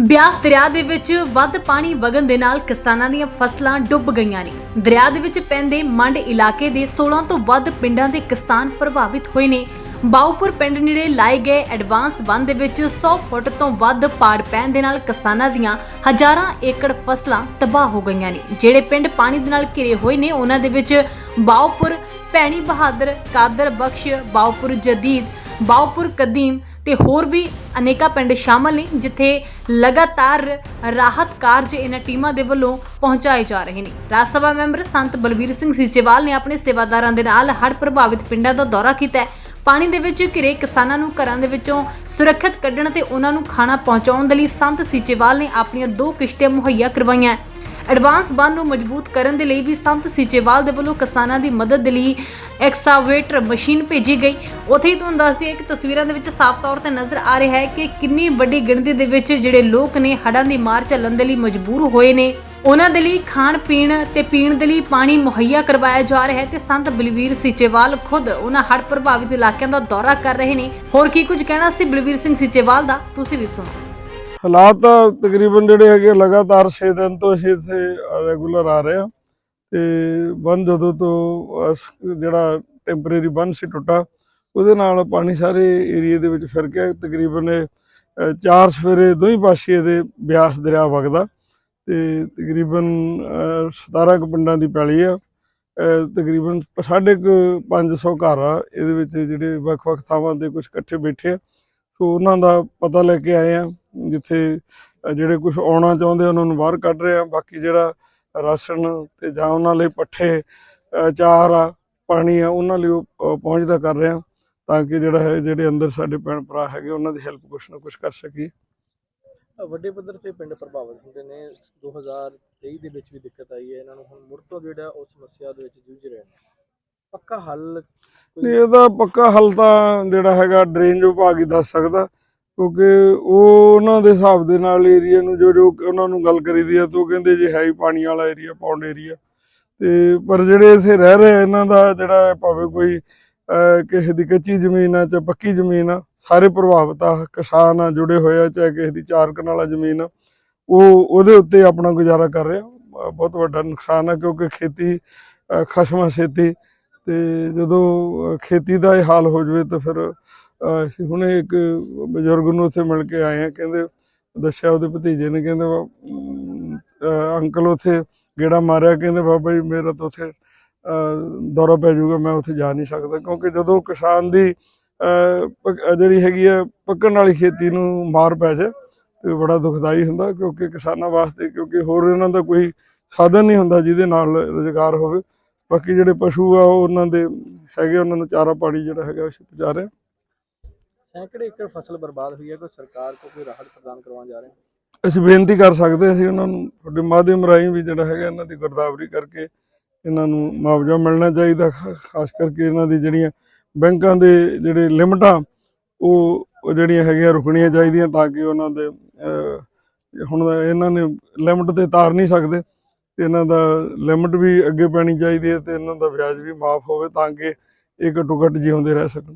ਬਿਆਸ ਦਰਿਆ ਦੇ ਵਿੱਚ ਵੱਧ ਪਾਣੀ ਵਗਣ ਦੇ ਨਾਲ ਕਿਸਾਨਾਂ ਦੀਆਂ ਫਸਲਾਂ ਡੁੱਬ ਗਈਆਂ ਨੇ। ਦਰਿਆ ਦੇ ਵਿੱਚ ਪੈਂਦੇ ਮੰਡ ਇਲਾਕੇ ਦੇ 16 ਤੋਂ ਵੱਧ ਪਿੰਡਾਂ ਦੇ ਕਿਸਾਨ ਪ੍ਰਭਾਵਿਤ ਹੋਏ ਨੇ। ਬਾਉਪੁਰ ਪਿੰਡ ਨੇੜੇ ਲਾਏ ਗਏ ਐਡਵਾਂਸ ਬੰਦ ਦੇ ਵਿੱਚ 100 ਫੁੱਟ ਤੋਂ ਵੱਧ ਪਾੜ ਪੈਣ ਦੇ ਨਾਲ ਕਿਸਾਨਾਂ ਦੀਆਂ ਹਜ਼ਾਰਾਂ ਏਕੜ ਫਸਲਾਂ ਤਬਾਹ ਹੋ ਗਈਆਂ ਨੇ। ਜਿਹੜੇ ਪਿੰਡ ਪਾਣੀ ਦੇ ਨਾਲ ਘਿਰੇ ਹੋਏ ਨੇ, ਉਹਨਾਂ ਦੇ ਵਿੱਚ ਬਾਉਪੁਰ, ਭੈਣੀ ਬਹਾਦਰ, ਕਾਦਰ ਬਖਸ਼, ਬਾਉਪੁਰ ਜਦੀਦ, ਬਾਉਪੁਰ ਕਦੀਮ ਤੇ ਹੋਰ ਵੀ ਅਨੇਕਾਂ ਪਿੰਡ ਸ਼ਾਮਲ ਨੇ, ਜਿੱਥੇ ਲਗਾਤਾਰ ਰਾਹਤ ਕਾਰਜ ਇਹਨਾਂ ਟੀਮਾਂ ਦੇ ਵੱਲੋਂ ਪਹੁੰਚਾਏ ਜਾ ਰਹੇ ਨੇ। ਰਾਜ ਸਭਾ ਮੈਂਬਰ ਸੰਤ ਬਲਬੀਰ ਸਿੰਘ ਸੀਚੇਵਾਲ ਨੇ ਆਪਣੇ ਸੇਵਾਦਾਰਾਂ ਦੇ ਨਾਲ ਹੜ੍ਹ ਪ੍ਰਭਾਵਿਤ ਪਿੰਡਾਂ ਦਾ ਦੌਰਾ ਕੀਤਾ ਹੈ। ਪਾਣੀ ਦੇ ਵਿੱਚ ਘਿਰੇ ਕਿਸਾਨਾਂ ਨੂੰ ਘਰਾਂ ਦੇ ਵਿੱਚੋਂ ਸੁਰੱਖਿਅਤ ਕੱਢਣ ਤੇ ਉਹਨਾਂ ਨੂੰ ਖਾਣਾ ਪਹੁੰਚਾਉਣ ਦੇ ਲਈ ਸੰਤ ਸੀਚੇਵਾਲ ਨੇ ਆਪਣੀਆਂ ਦੋ ਕਿਸ਼ਤੀਆਂ ਮੁਹੱਈਆ ਕਰਵਾਈਆਂ ਐਡਵਾਂਸ ਬੰਨ ਨੂੰ ਮਜ਼ਬੂਤ ਕਰਨ ਦੇ ਲਈ ਵੀ ਸੰਤ ਸੀਚੇਵਾਲ ਦੇ ਵੱਲੋਂ ਕਿਸਾਨਾਂ ਦੀ ਮਦਦ ਲਈ ਐਕਸਾਵੇਟਰ ਮਸ਼ੀਨ ਭੇਜੀ ਗਈ। ਉੱਥੇ ਹੀ ਤੁਹਾਨੂੰ ਦੱਸ ਦਈਏ ਕਿ ਤਸਵੀਰਾਂ ਦੇ ਵਿੱਚ ਸਾਫ਼ ਤੌਰ ਤੇ ਨਜ਼ਰ ਆ ਰਿਹਾ ਹੈ ਕਿ ਕਿੰਨੀ ਵੱਡੀ ਗਿਣਤੀ ਦੇ ਵਿੱਚ ਜਿਹੜੇ ਲੋਕ ਨੇ ਹੜ੍ਹਾਂ ਦੀ ਮਾਰ ਝੱਲਣ ਦੇ ਲਈ ਮਜਬੂਰ ਹੋਏ ਨੇ। ਉਹਨਾਂ ਦੇ ਲਈ ਖਾਣ ਪੀਣ ਤੇ ਪੀਣ ਦੇ ਲਈ ਪਾਣੀ ਮੁਹੱਈਆ ਕਰਵਾਇਆ ਜਾ ਰਿਹਾ ਹੈ ਤੇ ਸੰਤ ਬਲਵੀਰ ਸੀਚੇਵਾਲ ਖੁਦ ਉਹਨਾਂ ਹੜ੍ਹ ਪ੍ਰਭਾਵਿਤ ਇਲਾਕਿਆਂ ਦਾ ਦੌਰਾ ਕਰ ਰਹੇ ਨੇ। ਹੋਰ ਕੀ ਕੁਝ ਕਹਿਣਾ ਸੀ ਬਲਵੀਰ ਸਿੰਘ ਸੀਚੇਵਾਲ ਦਾ? ਤੁਸੀਂ ਵੀ ਸੁਣੋ। ਹਾਲਾਤ ਤਾਂ ਤਕਰੀਬਨ ਜਿਹੜੇ ਹੈਗੇ ਲਗਾਤਾਰ 6 ਦਿਨ ਤੋਂ ਅਸੀਂ ਇੱਥੇ ਰੈਗੂਲਰ ਆ ਰਹੇ ਆ। ਤੇ ਬੰਨ ਜਦੋਂ ਤੋਂ ਜਿਹੜਾ ਟੈਂਪਰੇਰੀ ਬੰਨ ਸੀ ਟੁੱਟਾ ਉਹਦੇ ਨਾਲ ਪਾਣੀ ਸਾਰੇ ਏਰੀਏ ਦੇ ਵਿੱਚ ਫਿਰ ਗਿਆ। ਤਕਰੀਬਨ ਇਹ, ਚਾਰ ਸਵੇਰੇ ਦੋਹੀਂ ਪਾਸੇ ਦੇ ਬਿਆਸ ਦਰਿਆ ਵਗਦਾ। ਤੇ ਤਕਰੀਬਨ ਅ, 17 ਕੁ ਪਿੰਡਾਂ ਦੀ ਪੈਲੀ ਆ। ਤਕਰੀਬਨ ਸਾਢੇ ਕੁ 500 ਘਰ ਆ। ਇਹਦੇ ਵਿੱਚ ਜਿਹੜੇ ਵੱਖ-ਵੱਖ ਥਾਵਾਂ ਤੇ ਕੁਝ ਇਕੱਠੇ ਬੈਠੇ ਆ। ਸੋ ਉਹਨਾਂ ਦਾ ਪਤਾ ਲੈ ਕੇ ਆਏ ਆ। ਜਿੱਥੇ ਜਿਹੜੇ ਕੁਝ ਆਉਣਾ ਚਾਹੁੰਦੇ ਉਹਨਾਂ ਨੂੰ ਬਾਹਰ ਕੱਢ ਰਹੇ ਆ। ਬਾਕੀ ਜਿਹੜਾ ਰਾਸ਼ਨ ਤੇ ਜਾਂ ਉਹਨਾਂ ਲਈ ਪੱਠੇ ਚਾਰ ਆ ਪਾਣੀ ਆ ਉਹਨਾਂ ਲਈ ਉਹ, ਪਹੁੰਚਦਾ ਕਰ ਰਹੇ ਆ ਤਾਂ ਕਿ ਜਿਹੜਾ ਹੈ ਜਿਹੜੇ ਅੰਦਰ ਸਾਡੇ ਭੈਣ ਭਰਾ ਹੈਗੇ ਉਹਨਾਂ ਦੀ ਹੈਲਪ ਕੁਛ ਨਾ ਕੁਛ ਕਰ ਸਕੀਏ। ਵੱਡੇ ਪੱਧਰ ਤੇ ਪਿੰਡ ਪ੍ਰਭਾਵਿਤ ਹੁੰਦੇ ਨੇ। 2023 ਦੇ ਵਿੱਚ ਵੀ ਦਿੱਕਤ ਆਈ ਹੈ। ਇਹਨਾਂ ਨੂੰ ਹੁਣ ਮੁੜ ਤੋਂ ਜਿਹੜਾ ਉਸ ਸਮੱਸਿਆ ਦੇ ਵਿੱਚ ਜੂਝ ਰਹੇ ਨੇ। ਪੱਕਾ ਹੱਲ ਨਹੀਂ ਇਹਦਾ ਪੱਕਾ ਹੱਲ ਤਾਂ ਜਿਹੜਾ ਹੈਗਾ ਡਰੇਨ ਵਿਭਾਗ ਹੀ ਦੱਸ ਸਕਦਾ। ਕਿਉਂਕਿ ਉਹ ਉਹਨਾਂ ਦੇ ਹਿਸਾਬ ਦੇ ਨਾਲ ਏਰੀਆ ਨੂੰ ਜੋ ਜੋ ਉਹਨਾਂ ਨੂੰ ਗੱਲ ਕਰੀਦੀ ਆ, ਤਾਂ ਉਹ ਕਹਿੰਦੇ ਜੇ ਹੈ ਹੀ ਪਾਣੀ ਵਾਲਾ ਏਰੀਆ ਪੌਂਡ ਏਰੀਆ ਤੇ ਪਰ ਜਿਹੜੇ ਇੱਥੇ ਰਹਿ ਰਹੇ ਇਹਨਾਂ ਦਾ ਜਿਹੜਾ ਭਾਵੇਂ ਕੋਈ ਕਿਸੇ ਦੀ ਕੱਚੀ ਜ਼ਮੀਨ ਆ ਚਾਹੇ ਪੱਕੀ ਜ਼ਮੀਨ ਆ, ਸਾਰੇ ਪ੍ਰਭਾਵਿਤ ਆ, ਕਿਸਾਨ ਆ, ਜੁੜੇ ਹੋਏ ਆ, ਚਾਹੇ ਕਿਸੇ ਦੀ ਚਾਰ ਕਨਾਲਾ ਜ਼ਮੀਨ ਆ, ਉਹ ਉਹਦੇ ਉੱਤੇ ਆਪਣਾ ਗੁਜ਼ਾਰਾ ਕਰ ਰਿਹਾ ਬਹੁਤ ਵੱਡਾ ਨੁਕਸਾਨ ਆ ਕਿਉਂਕਿ ਖੇਤੀ ਖਸਮਾ ਖਸਮਾਂ ਛੇਤੀ, ਤੇ ਜਦੋਂ ਖੇਤੀ ਦਾ ਇਹ ਹਾਲ ਹੋ ਜਵੇ ਤਾਂ ਫਿਰ ਹੁਣੇ ਇੱਕ ਬਜ਼ੁਰਗ ਨੂੰ ਉੱਥੇ ਮਿਲ ਕੇ ਆਏ ਆ ਕਹਿੰਦੇ ਦੱਸਿਆ ਉਹਦੇ ਭਤੀਜੇ ਨੇ ਕਹਿੰਦੇ ਵਾ, ਅੰਕਲ ਉੱਥੇ ਗੇੜਾ ਮਾਰਿਆ ਕਹਿੰਦੇ ਬਾਬਾ ਜੀ ਮੇਰਾ ਤਾਂ ਉੱਥੇ ਦੌਰਾ ਪੈ ਜਾਊਗਾ ਮੈਂ ਉੱਥੇ ਜਾ ਨਹੀਂ ਸਕਦਾ ਕਿਉਂਕਿ ਜਦੋਂ ਕਿਸਾਨ ਦੀ ਅਹ, ਜਿਹੜੀ ਹੈਗੀ ਆ ਪੱਕਣ ਵਾਲੀ ਖੇਤੀ ਨੂੰ ਮਾਰ ਪੈ ਜਾਏ ਤੇ ਬੜਾ ਦੁਖਦਾਈ ਹੁੰਦਾ ਕਿਉਂਕਿ ਕਿਸਾਨਾਂ ਵਾਸਤੇ ਕਿਉਂਕਿ ਹੋਰ ਇਹਨਾਂ ਦਾ ਕੋਈ ਸਾਧਨ ਨਹੀਂ ਹੁੰਦਾ ਜਿਹਦੇ ਨਾਲ ਰੁਜ਼ਗਾਰ ਹੋਵੇ ਬਾਕੀ ਜਿਹੜੇ ਪਸ਼ੂ ਆ ਉਹ ਉਹਨਾਂ ਦੇ ਹੈਗੇ ਉਹਨਾਂ ਨੂੰ ਚਾਰਾ ਪਾਣੀ ਜਿਹੜਾ ਹੈਗਾ ਅਸੀਂ ਪਹੁੰਚਾ ਰਹੇ ਹਾਂ। ਸੈਂਕੜੇ ਏਕੜ ਫਸਲ ਬਰਬਾਦ ਹੋਈ ਹੈ? ਕੋਈ ਸਰਕਾਰ ਕੋ ਕੋਈ ਰਾਹਤ ਪ੍ਰਦਾਨ ਕਰਵਾਉਣ ਜਾ ਰਹੇ ਹੋ? ਅਸੀਂ ਬੇਨਤੀ ਕਰ ਸਕਦੇ ਅਸੀਂ ਉਹਨਾਂ ਨੂੰ, ਤੁਹਾਡੇ ਮਾਧਿਅਮ ਰਾਹੀਂ ਵੀ ਜਿਹੜਾ ਹੈਗਾ ਇਹਨਾਂ ਦੀ ਗਰਦਾਵਰੀ ਕਰਕੇ ਇਹਨਾਂ ਨੂੰ ਮੁਆਵਜ਼ਾ ਮਿਲਣਾ ਚਾਹੀਦਾ, ਖ- ਖਾਸ ਕਰਕੇ ਇਹਨਾਂ ਦੀ ਜਿਹੜੀਆਂ ਬੈਂਕਾਂ ਦੇ ਜਿਹੜੇ ਲਿਮਟਾਂ, ਉਹ ਜਿਹੜੀਆਂ ਹੈਗੀਆਂ ਰੁਕਣੀਆਂ ਚਾਹੀਦੀਆਂ ਤਾਂ ਕਿ ਉਹਨਾਂ ਦੇ ਹੁਣ ਇਹਨਾਂ ਨੇ ਲਿਮਟ ਤੇ ਤਾਰ ਨਹੀਂ ਸਕਦੇ, ਤੇ ਇਹਨਾਂ ਦਾ ਲਿਮਟ ਵੀ ਅੱਗੇ ਪੈਣੀ ਚਾਹੀਦੀ ਹੈ ਤੇ ਇਹਨਾਂ ਦਾ ਵਿਆਜ ਵੀ ਮਾਫ ਹੋਵੇ ਤਾਂ ਕਿ ਇਹ ਘੱਟੋ ਘੱਟ ਜਿਉਂਦੇ ਰਹਿ ਸਕਣ।